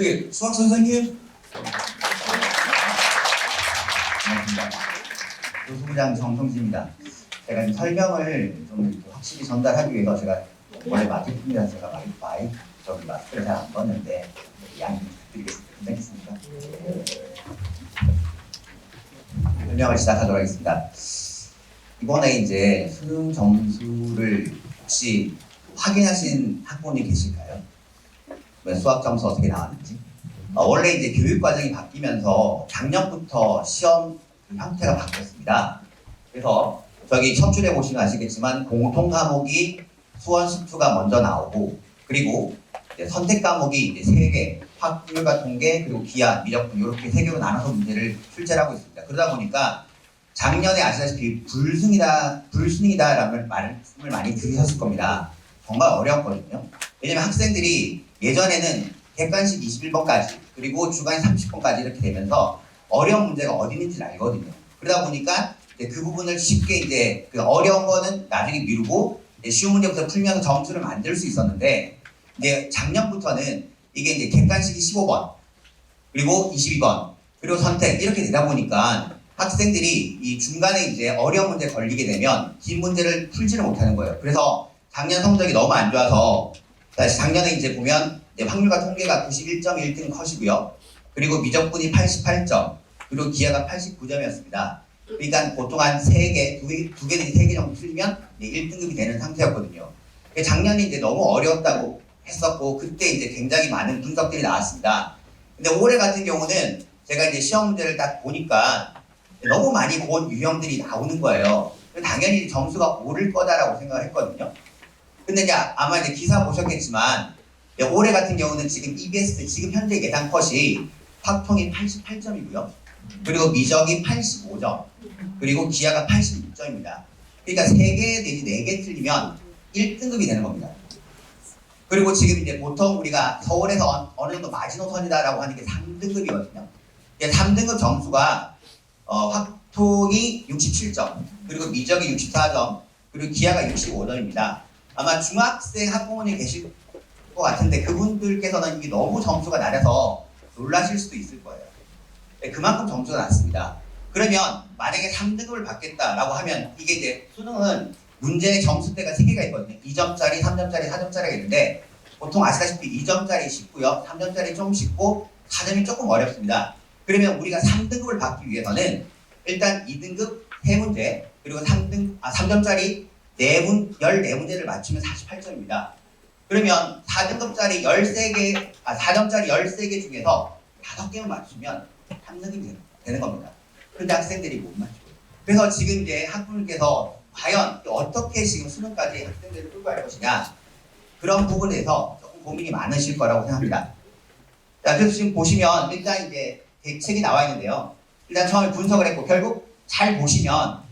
어떻게 수학 선생님? 반갑습니다. 교수부장 정성진입니다. 제가 좀 설명을 좀 확실히 전달하기 위해서 제가 원래 마케팅이라 제가 마이, 마이 저기 마스크를 잘안 썼는데 양해 부탁드리겠습니다. 괜찮겠습니까? 설명을 시작하도록 하겠습니다. 이번에 이제 수능 점수를 혹시 확인하신 학부모님 계실까요? 뭐 수학 점수 어떻게 나왔는지? 어, 원래 이제 교육 과정이 바뀌면서 작년부터 시험 그 형태가 바뀌었습니다. 그래서 저기 첫 줄에 보시면 아시겠지만 공통 과목이 수원 수투가 먼저 나오고 그리고 선택 과목이 이제 세 개, 확률과 통계 그리고 기하, 미적분 이렇게 세 개로 나눠서 문제를 출제를 하고 있습니다. 그러다 보니까 작년에 아시다시피 불승이다, 불순이다라는 말씀을 많이 들으셨을 겁니다. 정말 어려웠거든요. 왜냐면 학생들이 예전에는 객관식 21번까지 그리고 주간 30번까지 이렇게 되면서 어려운 문제가 어디 있는지 알거든요. 그러다 보니까 그 부분을 쉽게 이제 그 어려운 거는 나중에 미루고 쉬운 문제부터 풀면서 점수를 만들 수 있었는데 이제 작년부터는 이게 이제 객관식이 15번 그리고 22번 그리고 선택 이렇게 되다 보니까 학생들이 이 중간에 이제 어려운 문제 걸리게 되면 긴 문제를 풀지를 못하는 거예요. 그래서 작년 성적이 너무 안 좋아서 다시 작년에 이제 보면 이제 확률과 통계가 91.1등 컷이고요. 그리고 미적분이 88점, 그리고 기하가 89점이었습니다. 그러니까 보통 한 3개, 2개, 2개 내지 3개 정도 틀리면 1등급이 되는 상태였거든요. 작년에 이제 너무 어려웠다고 했었고, 그때 이제 굉장히 많은 분석들이 나왔습니다. 근데 올해 같은 경우는 제가 이제 시험 문제를 딱 보니까 너무 많이 본 유형들이 나오는 거예요. 당연히 점수가 오를 거다라고 생각을 했거든요. 근데 이제 아마 이제 기사 보셨겠지만 네, 올해 같은 경우는 지금 EBS 지금 현재 예상 컷이 확통이 88점이고요. 그리고 미적이 85점. 그리고 기하가 86점입니다. 그러니까 3개 내지 4개 틀리면 1등급이 되는 겁니다. 그리고 지금 이제 보통 우리가 서울에서 어- 어느 정도 마지노선이다라고 하는 게 3등급이거든요. 3등급 점수가 어, 확통이 67점, 그리고 미적이 64점, 그리고 기하가 65점입니다. 아마 중학생 학부모님 계실 것 같은데 그분들께서는 이게 너무 점수가 낮아서 놀라실 수도 있을 거예요. 네, 그만큼 점수가 낮습니다. 그러면 만약에 3등급을 받겠다라고 하면 이게 이제 수능은 문제의 점수대가 3개가 있거든요. 2점짜리, 3점짜리, 4점짜리가 있는데 보통 아시다시피 2점짜리 쉽고요. 3점짜리 좀 쉽고 4점이 조금 어렵습니다. 그러면 우리가 3등급을 받기 위해서는 일단 2등급 3문제 그리고 3등, 아, 3점짜리 4문, 14문제를 맞추면 48점입니다. 그러면 4등급짜리 13개, 아, 4점짜리 13개 중에서 5개만 맞추면 3등급이 되는 겁니다. 근데 학생들이 못 맞춰요. 그래서 지금 이제 학부모님께서 과연 어떻게 지금 수능까지 학생들을 끌고 갈 것이냐 그런 부분에서 조금 고민이 많으실 거라고 생각합니다. 자, 그래서 지금 보시면 일단 이제 대책이 나와 있는데요. 일단 처음에 분석을 했고 결국 잘 보시면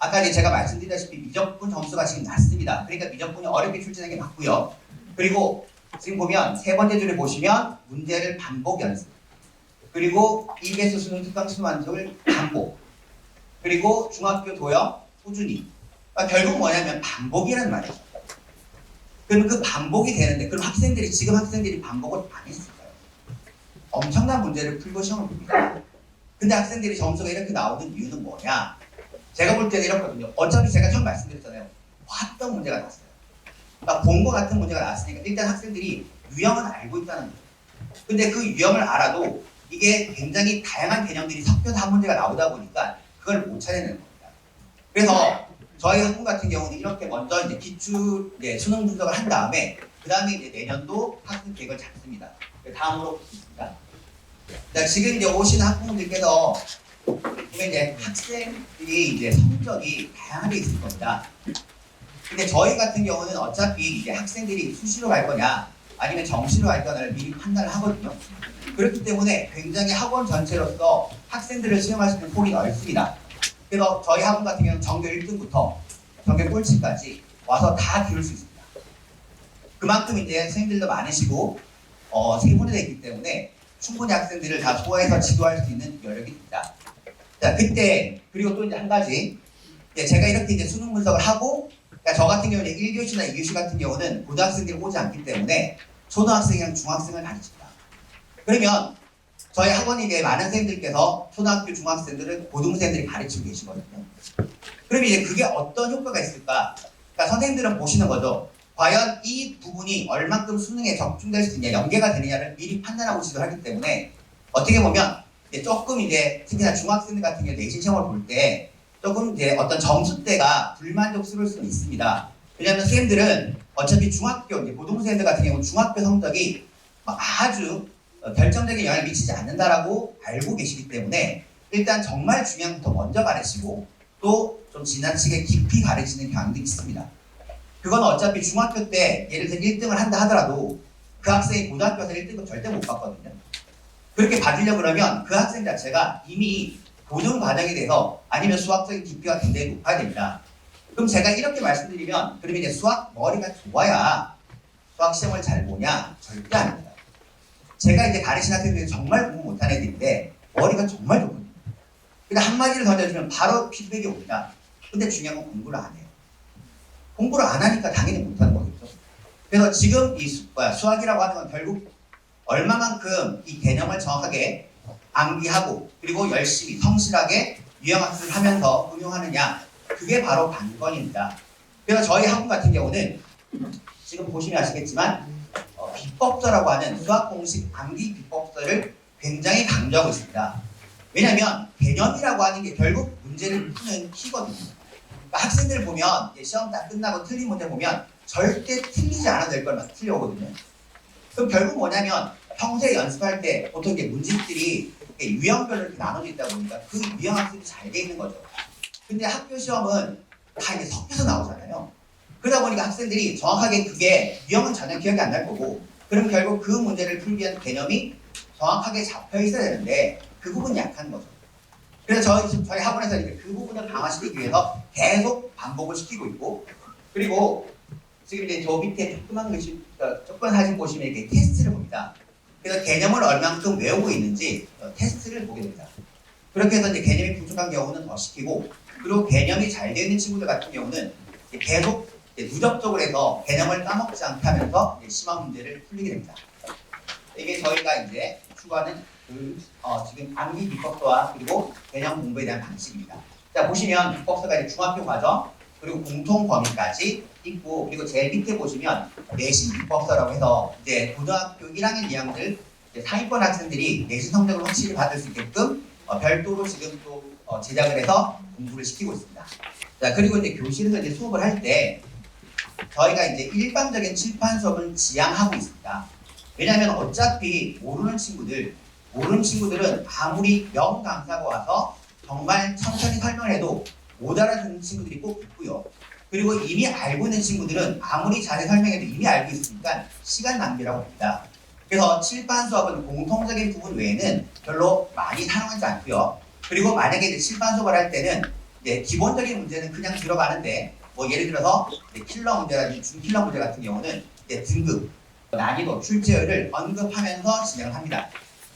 아까 제가 말씀드렸다시피 미적분 점수가 지금 낮습니다. 그러니까 미적분이 어렵게 출제된 게 맞고요. 그리고 지금 보면 세 번째 줄에 보시면 문제를 반복 연습. 그리고 EBS 수능 특강 수능 완성을 반복. 그리고 중학교 도형 꾸준히. 그러니까 결국 뭐냐면 반복이라는 말이죠. 그럼 그 반복이 되는데 그럼 학생들이 지금 학생들이 반복을 안 했을까요? 엄청난 문제를 풀고 시험을 봅니다. 근데 학생들이 점수가 이렇게 나오는 이유는 뭐냐? 제가 볼 때는 이렇거든요. 어차피 제가 처음 말씀드렸잖아요. 봤던 문제가 나왔어요. 그러니까 본것 같은 문제가 나왔으니까 일단 학생들이 유형은 알고 있다는 거예요. 근데 그 유형을 알아도 이게 굉장히 다양한 개념들이 섞여서 한 문제가 나오다 보니까 그걸 못 찾아내는 겁니다. 그래서 저희 학부 같은 경우는 이렇게 먼저 이제 기출 이제 수능 분석을 한 다음에 그 다음에 이제 내년도 학생 계획을 잡습니다. 그 다음으로 보겠습니다. 자, 지금 이제 오신 학부모님께서 보면 이제 학생들이 이제 성적이 다양하게 있을 겁니다. 근데 저희 같은 경우는 어차피 이제 학생들이 수시로 갈 거냐 아니면 정시로 갈 거냐를 미리 판단을 하거든요. 그렇기 때문에 굉장히 학원 전체로서 학생들을 수용할 수 있는 폭이 넓습니다. 그래서 저희 학원 같은 경우는 전교 1등부터 전교 꼴찌까지 와서 다 기울 수 있습니다. 그만큼 이제 선생님들도 많으시고 어, 세분화되어 있기 때문에 충분히 학생들을 다 소화해서 지도할 수 있는 여력이 있다. 자, 그때 그리고 또 이제 한 가지 이제 제가 이렇게 이제 수능 분석을 하고 그러니까 저 같은 경우는 1교시나 2교시 같은 경우는 고등학생들이 오지 않기 때문에 초등학생이랑 중학생을 가르칩니다. 그러면 저희 학원에 이제 많은 선생님들께서 초등학교, 중학생들을 고등생들이 가르치고 계시거든요. 그럼 이제 그게 어떤 효과가 있을까? 그러니까 선생님들은 보시는 거죠. 과연 이 부분이 얼만큼 수능에 적중될 수 있냐, 연계가 되느냐를 미리 판단하고 지도를 하기 때문에 어떻게 보면 이제 조금 이제 특히나 중학생들 같은 경우 내신 시험을 볼 때 조금 이제 어떤 점수대가 불만족스러울 수는 있습니다. 왜냐하면 선생님들은 어차피 중학교, 이제 고등생들 같은 경우 중학교 성적이 막 아주 어, 결정적인 영향을 미치지 않는다라고 알고 계시기 때문에 일단 정말 중요한 것부터 먼저 가르치고 또 좀 지나치게 깊이 가르치는 경향도 있습니다. 그건 어차피 중학교 때 예를 들어 1등을 한다 하더라도 그 학생이 고등학교에서 1등은 절대 못 받거든요. 그렇게 받으려 그러면 그 학생 자체가 이미 고등 과정에 대해서 아니면 수학적인 깊이가 굉장히 높아야 됩니다. 그럼 제가 이렇게 말씀드리면 그러면 이제 수학 머리가 좋아야 수학 시험을 잘 보냐? 절대 아닙니다. 제가 이제 가르치는 학생들이 정말 공부 못하는 애들인데 머리가 정말 좋거든요. 근데 한마디를 던져주면 바로 피드백이 옵니다. 근데 중요한 건 공부를 안 해요. 공부를 안 하니까 당연히 못하는 거겠죠. 그래서 지금 이 수학이라고 하는 건 결국 얼마만큼 이 개념을 정확하게 암기하고 그리고 열심히 성실하게 유형학습을 하면서 응용하느냐 그게 바로 관건입니다. 그래서 저희 학원 같은 경우는 지금 보시면 아시겠지만 어, 비법서라고 하는 수학 공식 암기 비법서를 굉장히 강조하고 있습니다. 왜냐하면 개념이라고 하는 게 결국 문제를 푸는 키거든요. 그러니까 학생들 보면 시험 다 끝나고 틀린 문제 보면 절대 틀리지 않아도 될 걸만 틀려오거든요. 그럼 결국 뭐냐면 평소에 연습할 때 보통 이제 문제들이 유형별로 이렇게 나눠져 있다 보니까 그 유형 학습이 잘 돼 있는 거죠. 근데 학교 시험은 다 이제 섞여서 나오잖아요. 그러다 보니까 학생들이 정확하게 그게 유형은 전혀 기억이 안 날 거고 그럼 결국 그 문제를 풀기 위한 개념이 정확하게 잡혀 있어야 되는데 그 부분이 약한 거죠. 그래서 저희, 저희 학원에서 이제 그 부분을 강화시키기 위해서 계속 반복을 시키고 있고 그리고 지금 이제 저 밑에 조그만 글씨, 어, 조그만 사진 보시면 이렇게 테스트를 봅니다. 그래서 개념을 얼만큼 외우고 있는지 어, 테스트를 보게 됩니다. 그렇게 해서 이제 개념이 부족한 경우는 더 시키고 그리고 개념이 잘 되어 있는 친구들 같은 경우는 계속 누적적으로 해서 개념을 까먹지 않게 하면서 심화 문제를 풀리게 됩니다. 이게 저희가 이제 추구하는 그 어, 지금 암기 비법서와 그리고 개념 공부에 대한 방식입니다. 자 보시면 비법서가 이제 중학교 과정 그리고 공통 범위까지 있고 그리고 제일 밑에 보시면 내신 비법서라고 해서 이제 고등학교 1학년 2학년들 상위권 학생들이 내신 성적을 확실히 받을 수 있게끔 어, 별도로 지금 또 어, 제작을 해서 공부를 시키고 있습니다. 자 그리고 이제 교실에서 이제 수업을 할 때 저희가 이제 일반적인 칠판 수업을 지향하고 있습니다. 왜냐하면 어차피 모르는 친구들 모르는 친구들은 아무리 영 강사가 와서 정말 천천히 설명해도 못 알아듣는 친구들이 꼭 있고요. 그리고 이미 알고 있는 친구들은 아무리 자세히 설명해도 이미 알고 있으니까 시간 낭비라고 합니다. 그래서 칠판 수업은 공통적인 부분 외에는 별로 많이 사용하지 않고요. 그리고 만약에 칠판 수업을 할 때는 이제 기본적인 문제는 그냥 들어가는데 뭐 예를 들어서 킬러 문제라든지 중킬러 문제 같은 경우는 등급, 난이도, 출제율을 언급하면서 진행을 합니다.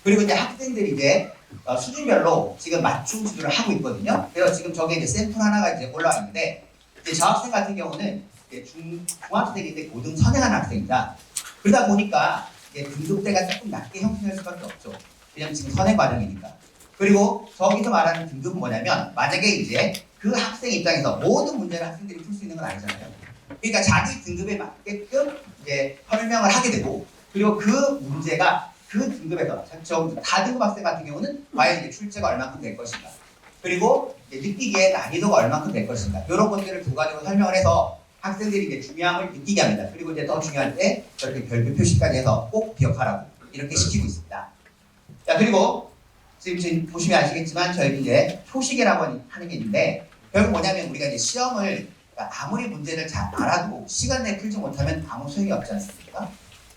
그리고 이제 학생들이 이제 어, 수준별로 지금 맞춤 지도를 하고 있거든요. 그래서 지금 저게 이제 샘플 하나가 이제 올라와 있는데 이제 저 학생 같은 경우는 중, 중학생인데 고등 선행하는 학생이다. 그러다 보니까 이제 등급대가 조금 낮게 형성될 수밖에 없죠. 왜냐면 지금 선행 과정이니까. 그리고 저기서 말하는 등급은 뭐냐면 만약에 이제 그 학생 입장에서 모든 문제를 학생들이 풀 수 있는 건 아니잖아요. 그러니까 자기 등급에 맞게끔 이제 설명을 하게 되고 그리고 그 문제가 그 등급에서 저 다등급 학생 같은 경우는 과연 이제 출제가 얼마큼 될 것인가 그리고 느끼기에 난이도가 얼마큼 될 것인가 이런 것들을 두 가지로 설명을 해서 학생들이 이제 중요함을 느끼게 합니다. 그리고 이제 더 중요할 때 저렇게 별표 표시까지 해서 꼭 기억하라고 이렇게 시키고 있습니다. 자 그리고 지금, 지금 보시면 아시겠지만 저희 이제 표시계라고 하는 게 있는데 결국 뭐냐면 우리가 이제 시험을 그러니까 아무리 문제를 잘 알아도 시간 내에 풀지 못하면 아무 소용이 없지 않습니까?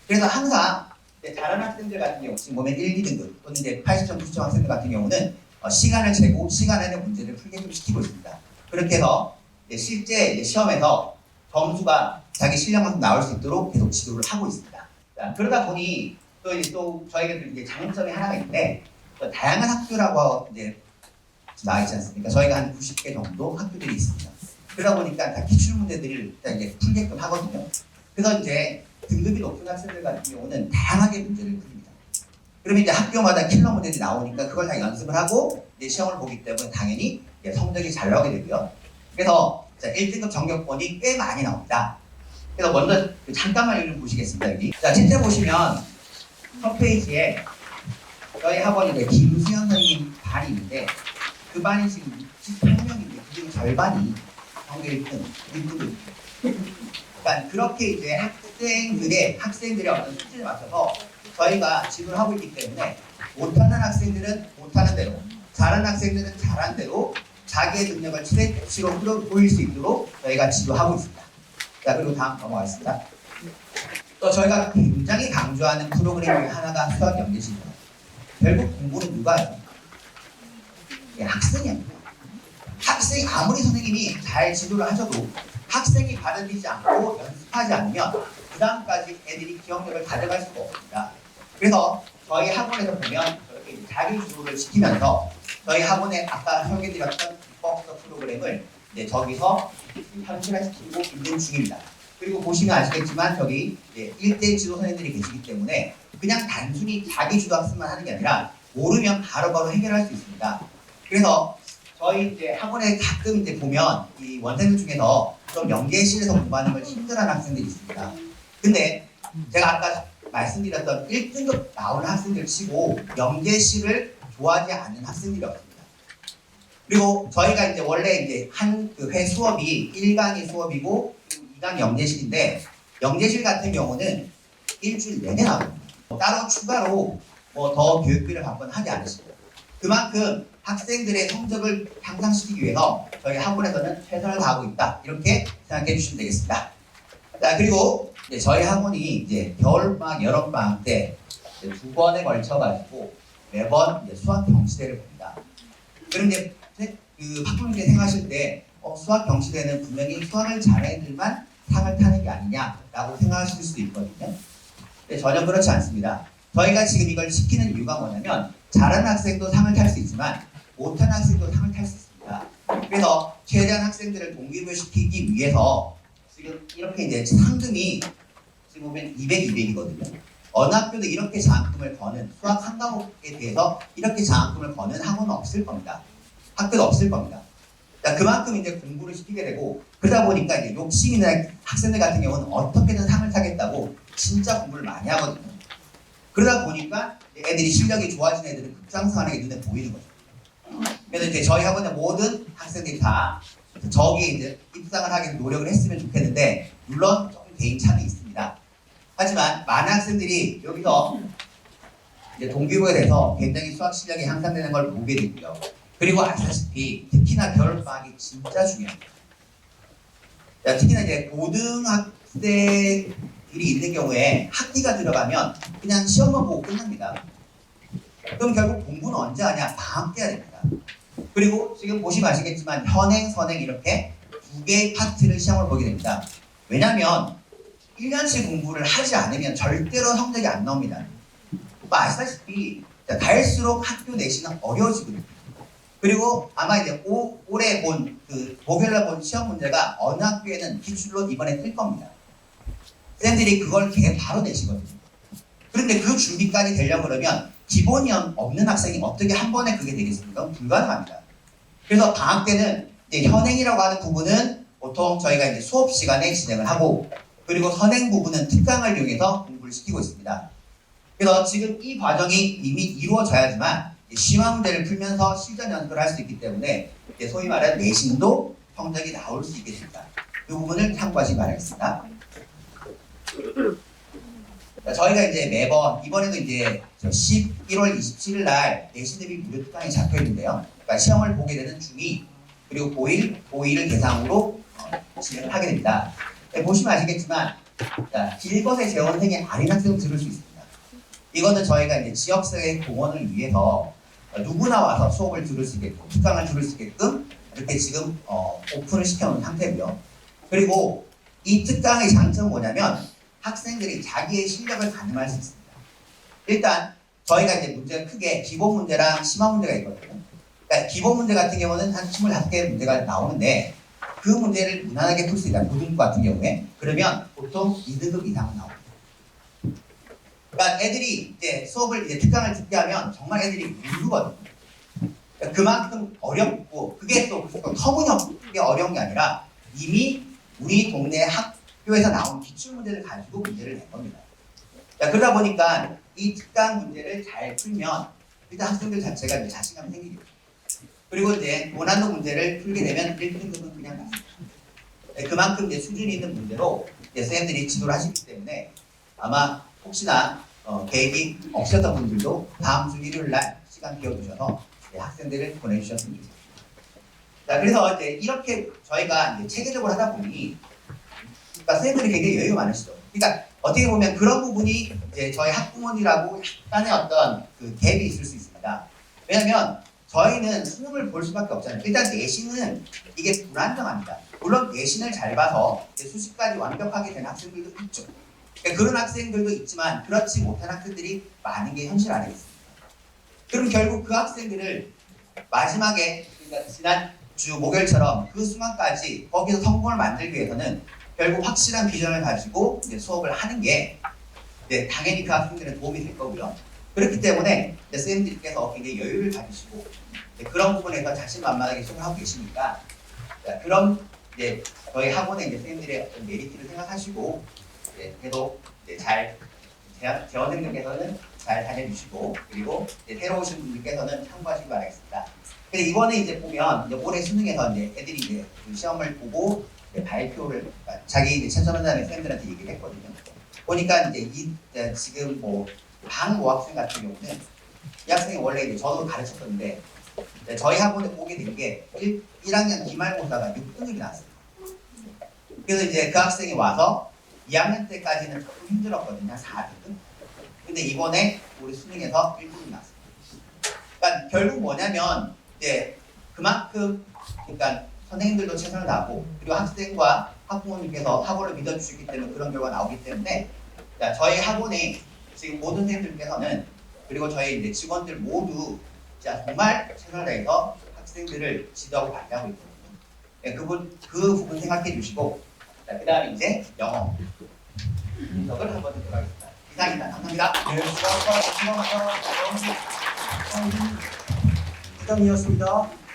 그래서 항상 다른 학생들 같은 경우 지금 보면 1, 2등급 또는 이제 80점, 90점 학생들 같은 경우는 어, 시간을 재고 시간 안에 문제를 풀게끔 시키고 있습니다. 그렇게 해서 이제 실제 시험에서 점수가 자기 실력만큼 나올 수 있도록 계속 지도를 하고 있습니다. 자, 그러다 보니 또 이제 또 저희가 이제 장점이 하나가 있는데 또 다양한 학교라고 이제 나와 있지 않습니까? 저희가 한 90개 정도 학교들이 있습니다. 그러다 보니까 다 기출 문제들을 일단 이제 풀게끔 하거든요. 그래서 이제 등급이 높은 학생들 같은 경우는 다양하게 문제를 풉니다. 그러면 이제 학교마다 킬러 문제들이 나오니까 그걸 다 연습을 하고 이제 시험을 보기 때문에 당연히 성적이 잘 나오게 되고요. 그래서 자, 1등급 전격권이 꽤 많이 나옵니다. 그래서 먼저 그 잠깐만 이좀 보시겠습니다. 여기. 자, 실제 보시면 홈페이지에 저희 학원에 이제 김수현 선생님 반이 있는데 그 반이 지금 68명인데 그중 절반이 전교 1등, 1등급. 그러니까 그렇게 이제 학생들의 학생들의 어떤 수준에 맞춰서 저희가 지도를 하고 있기 때문에 못하는 학생들은 못하는 대로, 잘하는 학생들은 잘하는 대로 자기의 능력을 최대치로 끌어 보일 수 있도록 저희가 지도하고 있습니다. 자 그리고 다음 넘어가겠습니다. 또 저희가 굉장히 강조하는 프로그램 중에 하나가 수학 연계식입니다. 결국 공부는 누가 해요? 예, 학생이 합니다. 학생이 아무리 선생님이 잘 지도를 하셔도 학생이 받아들이지 않고 연습하지 않으면 그 다음까지 애들이 기억력을 가져갈 수가 없습니다. 그래서 저희 학원에서 보면 저렇게 자기 주도를 시키면서 저희 학원에 아까 설계드렸던 비법 프로그램을 이제 저기서 현실화시키고 있는 중입니다. 그리고 보시면 아시겠지만 저기 1대 지도 선생님들이 계시기 때문에 그냥 단순히 자기 주도 학습만 하는 게 아니라 모르면 바로바로 해결할 수 있습니다. 그래서 저희 이제 학원에 가끔 이제 보면 이 원생들 중에서 좀 연계실에서 공부하는 걸 힘들어하는 학생들이 있습니다. 근데 제가 아까 말씀드렸던 1등급 나오는 학생들 치고 연계실을 좋아하지 않는 학생들이 없습니다. 그리고 저희가 이제 원래 이제 한 그 회 수업이 1강이 수업이고 2강이 연계실인데 연계실 같은 경우는 일주일 내내 나옵니다. 따로 추가로 뭐 더 교육비를 받거나 하지 않으시고 그만큼 학생들의 성적을 향상시키기 위해서 저희 학원에서는 최선을 다하고 있다 이렇게 생각해 주시면 되겠습니다. 자 그리고 이제 저희 학원이 이제 겨울방학, 여름방학 때두 번에 걸쳐 가지고 매번 수학 경시대를 봅니다. 세- 그 학부모님들 생각하실 때 어, 수학 경시대는 분명히 수학을 잘하는 애들만 상을 타는 게 아니냐라고 생각하실 수도 있거든요. 근데 전혀 그렇지 않습니다. 저희가 지금 이걸 시키는 이유가 뭐냐면 잘하는 학생도 상을 탈 수 있지만 못하는 학생도 상을 탈 수 있습니다. 그래서 최대한 학생들을 동기부여시키기 위해서 지금 이렇게 이제 상금이 지금 보면 200, 200이거든요. 어느 학교도 이렇게 장학금을 거는 수학 한 과목에 대해서 이렇게 장학금을 거는 학원은 없을 겁니다. 학교도 없을 겁니다. 자, 그만큼 이제 공부를 시키게 되고 그러다 보니까 이제 욕심 있는 학생들 같은 경우는 어떻게든 상을 타겠다고 진짜 공부를 많이 하거든요. 그러다 보니까 애들이 실력이 좋아지는 애들은 급상승하는 게 눈에 보이는 거죠. 그래서 이제 저희 학원의 모든 학생들이 다 저기에 이제 입상을 하기 위해서 노력을 했으면 좋겠는데 물론 조금 개인차는 있습니다. 하지만 많은 학생들이 여기서 이제 동기부여에 대해서 굉장히 수학 실력이 향상되는 걸 보게 되고요. 그리고 아시다시피 특히나 겨울방학이 진짜 중요합니다. 자, 특히나 이제 고등학생들이 있는 경우에 학기가 들어가면 그냥 시험만 보고 끝납니다. 그럼 결국 공부는 언제 하냐? 방학 때 해야 됩니다. 그리고 지금 보시면 아시겠지만 현행, 선행 이렇게 두 개의 파트를 시험을 보게 됩니다. 왜냐하면 1년치 공부를 하지 않으면 절대로 성적이 안 나옵니다. 아시다시피 자, 갈수록 학교 내신은 어려워지거든요. 그리고 아마 이제 오, 올해 본 그 목요일날 본 시험 문제가 어느 학교에는 기출로 이번에 뜰 겁니다. 쌤들이 그걸 걔 바로 내시거든요. 그런데 그 준비까지 되려고 그러면 기본이 없는 학생이 어떻게 한 번에 그게 되겠습니까? 불가능합니다. 그래서 방학 때는 현행이라고 하는 부분은 보통 저희가 이제 수업 시간에 진행을 하고 그리고 선행 부분은 특강을 이용해서 공부를 시키고 있습니다. 그래서 지금 이 과정이 이미 이루어져야지만 문제를 풀면서 실전 연습을 할 수 있기 때문에 소위 말하는 내신도 성적이 나올 수 있게 됩니다. 이 부분을 참고하시기 바라겠습니다. 자, 저희가 이제 매번 이번에도 이제 저 11월 27일 날 내신 대비 무료 특강이 잡혀 있는데요. 그러니까 시험을 보게 되는 중2 그리고 고1, 고2를 대상으로 어, 진행을 하게 됩니다. 네, 보시면 아시겠지만 자, 길것의 재원생이 아닌 학생은 들을 수 있습니다. 이거는 저희가 이제 지역사회 공헌을 위해서 어, 누구나 와서 수업을 들을 수 있게끔 특강을 들을 수 있게끔 이렇게 지금 어, 오픈을 시켜놓은 상태고요. 그리고 이 특강의 장점은 뭐냐면 학생들이 자기의 실력을 가늠할 수 있습니다. 일단 저희가 이제 문제가 크게 기본 문제랑 심화 문제가 있거든요. 그러니까 기본 문제 같은 경우는 한 25개 문제가 나오는데 그 문제를 무난하게 풀 수 있다. 고등부 같은 경우에 그러면 보통 2등급 이상은 나옵니다. 그러니까 애들이 이제 수업을 이제 특강을 듣게 하면 정말 애들이 모르거든요. 그러니까 그만큼 어렵고 그게 또, 또 터무니없게 어려운 게 아니라 이미 우리 동네 학 교에서 나온 기출 문제를 가지고 문제를 낸 겁니다. 자, 그러다 보니까 이 특강 문제를 잘 풀면 일단 학생들 자체가 이제 자신감이 생기죠. 그리고 이제 원하는 문제를 풀게 되면 1등급은 그냥 났습니다. 네, 그만큼 이제 수준이 있는 문제로 이제 쌤들이 지도를 하시기 때문에 아마 혹시나 어, 계획이 없었던 분들도 다음 주 일요일 날 시간 비워두셔서 네, 학생들을 보내주셨으면 좋겠습니다. 자, 그래서 이제 이렇게 저희가 이제 체계적으로 하다 보니 그러니까 선생님들이 굉장히 여유가 많으시죠. 그러니까 어떻게 보면 그런 부분이 이제 저희 학부모님이라고 약간의 어떤 그 갭이 있을 수 있습니다. 왜냐하면 저희는 수능을 볼 수밖에 없잖아요. 일단 내신은 이게 불안정합니다. 물론 내신을 잘 봐서 수시까지 완벽하게 된 학생들도 있죠. 그러니까 그런 학생들도 있지만 그렇지 못한 학생들이 많은 게 현실 아니겠습니까? 그럼 결국 그 학생들을 마지막에 그러니까 지난 주 목요일처럼 그 순간까지 거기서 성공을 만들기 위해서는 결국 확실한 비전을 가지고 이제 수업을 하는 게 네, 당연히 그 학생들은 도움이 될 거고요. 그렇기 때문에 이제 선생님들께서 굉장히 여유를 가지시고 네, 그런 부분에서 자신만만하게 수업을 하고 계시니까 자, 그런 이제 저희 학원의 이제 선생님들의 어떤 메리트를 생각하시고 네, 계속 이제 잘 재- 재원생들께서는 잘 다녀주시고 그리고 이제 새로 오신 분들께서는 참고하시기 바라겠습니다. 근데 이번에 이제 보면 이제 올해 수능에서 이제 애들이 이제 그 시험을 보고 이제 발표를 그러니까 자기 이제 최선을 쌤들한테 얘기를 했거든요. 보니까 이제 이 이제 지금 뭐 방모 학생 같은 경우는 이 학생이 원래 이제 저도 가르쳤었는데 이제 저희 학원에 오게 된 게 1, 1학년 기말고사가 6등급이 나왔어요. 그래서 이제 그 학생이 와서 2학년 때까지는 조금 힘들었거든요. 4등급. 근데 이번에 우리 수능에서 1등급이 나왔어요. 그러니까 결국 뭐냐면 이제 그만큼 그러니까 선생님들도 최선을 다하고 그리고 학생과 학부모님께서 학원을 믿어주시기 때문에 그런 결과가 나오기 때문에 자, 저희 학원에 지금 모든 선생님들께서는 그리고 저희 이제 직원들 모두 진짜 정말 최선을 다해서 학생들을 지도하고 관리하고 있거든요. 네, 그분 그 부분 생각해 주시고 자, 그다음에 이제 영어 분석을 한번 해보도록 하겠습니다. 이상입니다. 감사합니다. 네, 수고하셨습니다. 수고하셨습니다. 부장이었습니다.